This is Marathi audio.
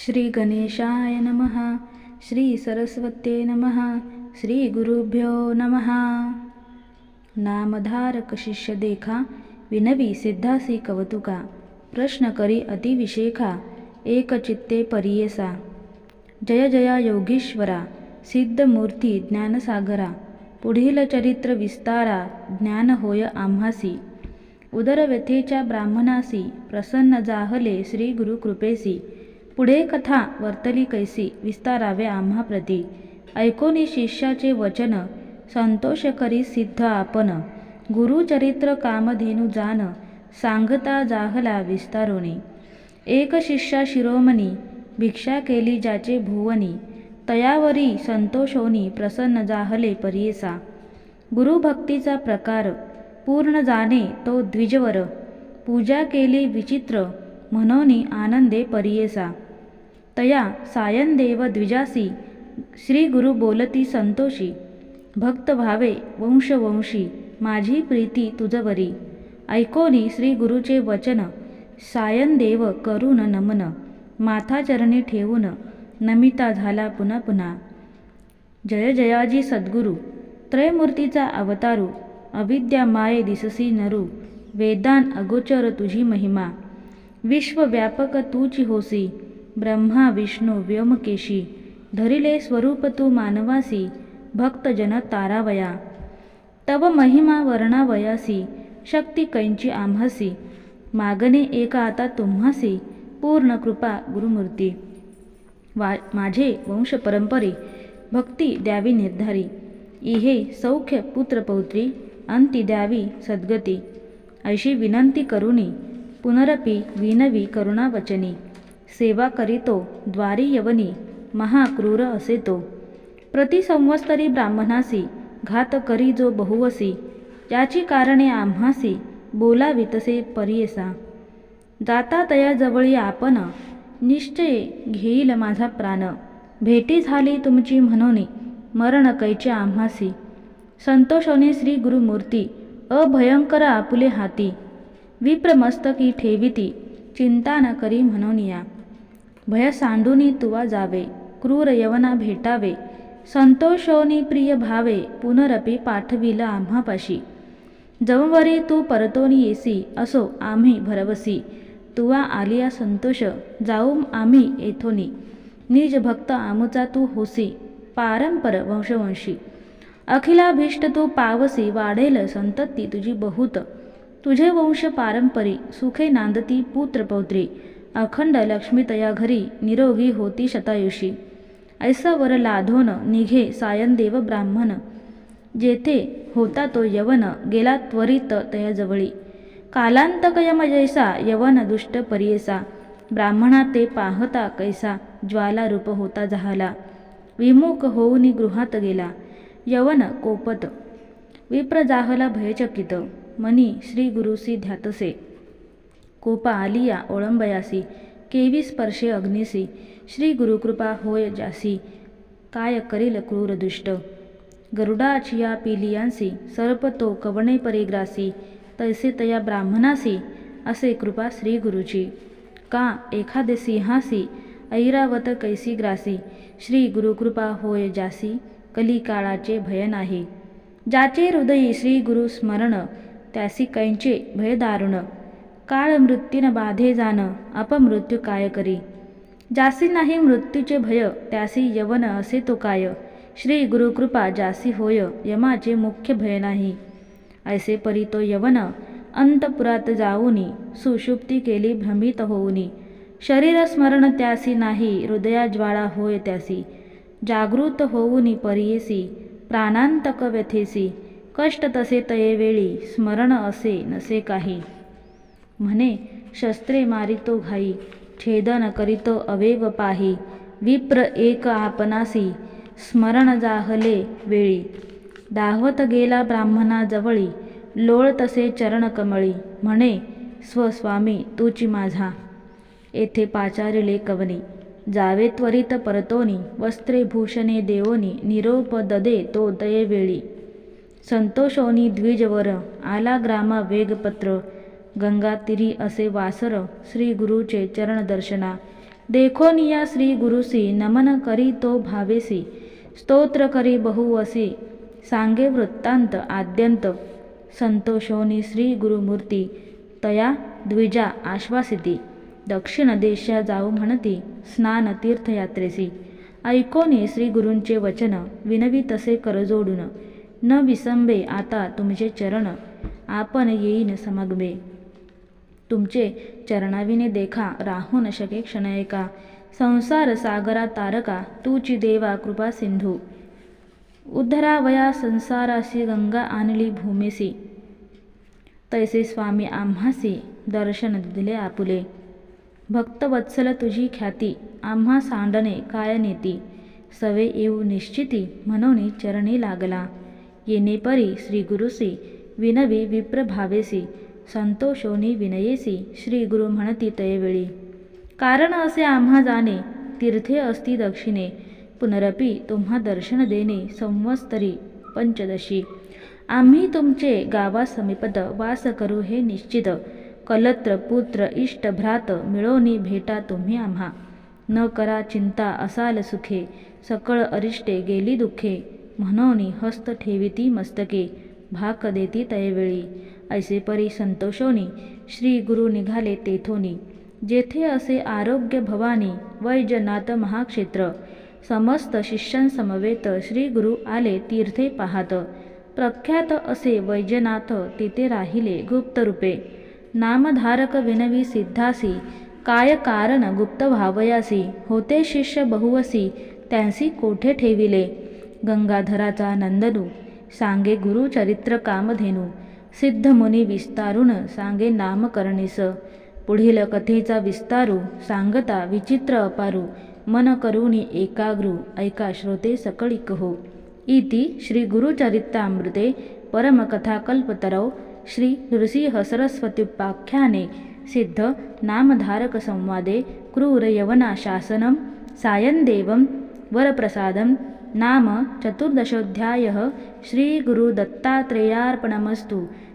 श्री गणेशाय नमः श्री सरस्वते नमः श्री गुरुभ्यो नमः। नामधारक शिष्य देखा विनवी सिद्धासी कवतुका प्रश्न करी अतिविशेखा एकचित्ते परियेसा। जय जया योगीश्वरा सिद्धमूर्ती ज्ञानसागरा पुढील चरित्र विस्तारा ज्ञान होय आम्हासी। उदरव्यथेच्या ब्राह्मणासी प्रसन्न जाहले श्री गुरुकृपेसी पुढे कथा वर्तली कैसी विस्तारावे आम्हा प्रती. ऐकोनी शिष्याचे वचन संतोष करी सिद्ध आपण गुरुचरित्र कामधेनु जान सांगता जाहला विस्तारोनी. एक शिष्या शिरोमणी भिक्षा केली ज्याचे भुवनी. तयावरी संतोषोनी प्रसन्न जाहले परियेसा. गुरुभक्तीचा प्रकार पूर्ण जाणे तो द्विजवर. पूजा केली विचित्र म्हणोनी आनंदे परियेसा. तया सायनदेव द्विजासी श्री गुरु बोलती संतोषी भक्त भावे वंशवंशी माझी प्रीती तुझवरी ऐकोनी श्री गुरुचे वचन सायनदेव करून नमन माथाचरणी ठेवून नमिता झाला पुन्हा पुन्हा. जय जयाजी सद्गुरु त्रयमूर्तीचा अवतारू अविद्या माये दिससी नरू वेदान अगोचर तुझी महिमा. विश्वव्यापक तूची होसी ब्रह्मा विष्णू व्योमकेशी धरिले स्वरूप तू मानवासी भक्तजन तारावया तव महिमा वर्णावयासी शक्ती कैंची आम्हासी मागणे एका आता तुम्हासी पूर्ण कृपा गुरुमूर्ती वा माझे वंश परंपरे भक्ती द्यावी निर्धारी इहे सौख्य पुत्रपौत्री अंती द्यावी सद्गती अशी विनंती करुणी पुनरपी विनवी करुणावचनी सेवा करीतो द्वारी यवनी महाक्रूर असे तो प्रतिसंवत्सरी ब्राह्मणासी घात करी जो बहुवसी याची कारणे आम्हासी बोलावी तसे परियेसा. जाता तया जवळी आपण निश्चय घेईल माझा प्राण. भेटी झाली तुमची म्हणोनी मरण कैचे आम्हासी. संतोषोने श्री गुरुमूर्ती अभयंकर आपुले हाती. विप्रमस्तकी ठेविती चिंता न करी म्हणून या. भय सांडूनी तुवा जावे क्रूर यवना भेटावे संतोषोनी प्रिय भावे पुनरपी पाठविल आम्हापाशी. जमवरी तू परतोनी येसी असो आम्ही भरवसी. तुवा आलिया संतोष जाऊ आम्ही येथोनी. निज भक्त आमुचा तू होसी पारंपर वंशवंशी. अखिलाभीष्ट तू पावसी वाढेल संतती तुझी बहुत. तुझे वंश पारंपरी सुखे नांदती पुत्रपौत्री अखंड लक्ष्मी तया घरी निरोगी होती शतायुषी. ऐसा वर लाधोन निघे सायनदेव ब्राह्मण. जेथे होता तो यवन गेला त्वरित तयाजवळी. कालांतकयम जैसा यवन दुष्ट परियेसा. ब्राह्मणा ते पाहता कैसा ज्वाला रूप होता झाला विमुख होऊन गृहात गेला. यवन कोपत. विप्र जाहला भयचकित. मनी श्री गुरुसी ध्यातसे. कोपा आलिया ओळंबयासी केवी स्पर्शे अग्निसी श्री गुरुकृपा होय जासी काय करील क्रूर दुष्ट? गरुडाचिया पिलियांसी सर्प तो कवणे परिग्रासी तैसे तया ब्राह्मणासी असे कृपा श्री गुरुची. का एखादे सिंहासी ऐरावत कैसी ग्रासी श्री गुरुकृपा होय जासी कलिकाळाचे भय नाही. ज्याचे हृदयी श्री गुरु स्मरण त्यासी कैंचे भय दारुण. काळ मृत्यून बाधे जाण अपमृत्यू काय करी? जासी नाही मृत्यूचे भय त्यासी यवन असे तो काय? श्री गुरुकृपा जासी होय यमाचे मुख्य भय नाही. ऐसे परी तो यवन अंतपुरात जाऊनी सुषुप्ती केली भ्रमित होऊनी. शरीर स्मरण त्यासी नाही हृदया ज्वाळा होय त्यासी. जागृत होऊनी परियेसी प्राणांतक व्यथेसी. कष्ट तसे तये वेळी स्मरण असे नसे काही. म्हणे शस्त्रे मारितो घाई छेदन करीतो अवेव पाही विप्र एक आपणासी स्मरण जाहले वेळी. दाहवत गेला ब्राह्मणा जवळी लोळ तसे चरण कमळी म्हणे स्वस्वामी तूची माझा. येथे पाचारिले कवनी जावे त्वरित परतोनी वस्त्रे भूषणे देवोनी निरोप ददे तो दयेवेळी. संतोषोनी द्विजवर आला ग्रामा वेगपत्र गंगा तिरी असे वासर श्री गुरुचे चरण दर्शना. देखोनिया श्री गुरुसी नमन करी तो भावेसी. स्तोत्र करी बहुवसी सांगे वृत्तांत आद्यंत. संतोषोनी श्री गुरुमूर्ती. तया द्विजा आश्वासिती. दक्षिण देशा जाऊ म्हणती स्नान तीर्थयात्रेसी. ऐकोनी श्री गुरूंचे वचन विनवी तसे करजोडून न विसंबे आता तुमचे चरण. आपण येईन समगमे. तुमचे चरणाविने देखा राहू न शके क्षण एका संसार सागरा तारका तूची देवा कृपा सिंधू. उद्धरावया संसारासी गंगा आणली भूमीसी. तैसे स्वामी आम्हासी दर्शन दिले आपुले. भक्तवत्सल तुझी ख्याती आम्हा सांडणे काय नेती? सवे येऊ निश्चिती म्हणून चरणी लागला. येणे परी श्री गुरुसी विनवी विप्रभावेसी. संतोषोनी विनयेसी श्री गुरु म्हणती तयवेळी. कारण असे आम्हा जाणे तीर्थे असती दक्षिणे पुनरपी तुम्हा दर्शन देणे संवत्सरी पंचदशी. आम्ही तुमचे गावा समीपद वास करू हे निश्चित. कलत्र पुत्र इष्ट भ्रात मिळोनी भेटा तुम्ही आम्हा. न करा चिंता असाल सुखे सकळ अरिष्टे गेली दुःखे. म्हणोनी हस्त ठेविती मस्तके भाक देती तयवेळी. ऐसे परी संतोषोनी श्री गुरु निघाले तेथोनी. जेथे असे आरोग्य भवानी वैजनाथ महाक्षेत्र समस्त शिष्यांसमवेत श्री गुरु आले तीर्थे पाहात. प्रख्यात असे वैजनाथ तिथे राहिले गुप्तरूपे. नामधारक विनवी सिद्धासी काय कारण गुप्त व्हावयासी होते शिष्य बहुवसी त्यांसी कोठे ठेविले? गंगाधराचा नंदनू सांगे गुरुचरित्र कामधेनू. सिद्धमुनी विस्तारून सांगे नामकरणीस. पुढील कथेचा विस्तारू सांगता विचित्र अपारू मन करुणी एकाग्रू ऐका श्रोते सकळिक हो. इति श्रीगुरुचरितामृते परमकथाकल्पतरौ श्री नृसिंहसरस्वत्युपाख्याने सिद्ध नामधारकसंवादे क्रूरयवनाशासनं सायन्देवं वरप्रसादं नाम चतुर्दशोऽध्यायः श्रीगुरुदत्तात्रेयार्पणमस्तु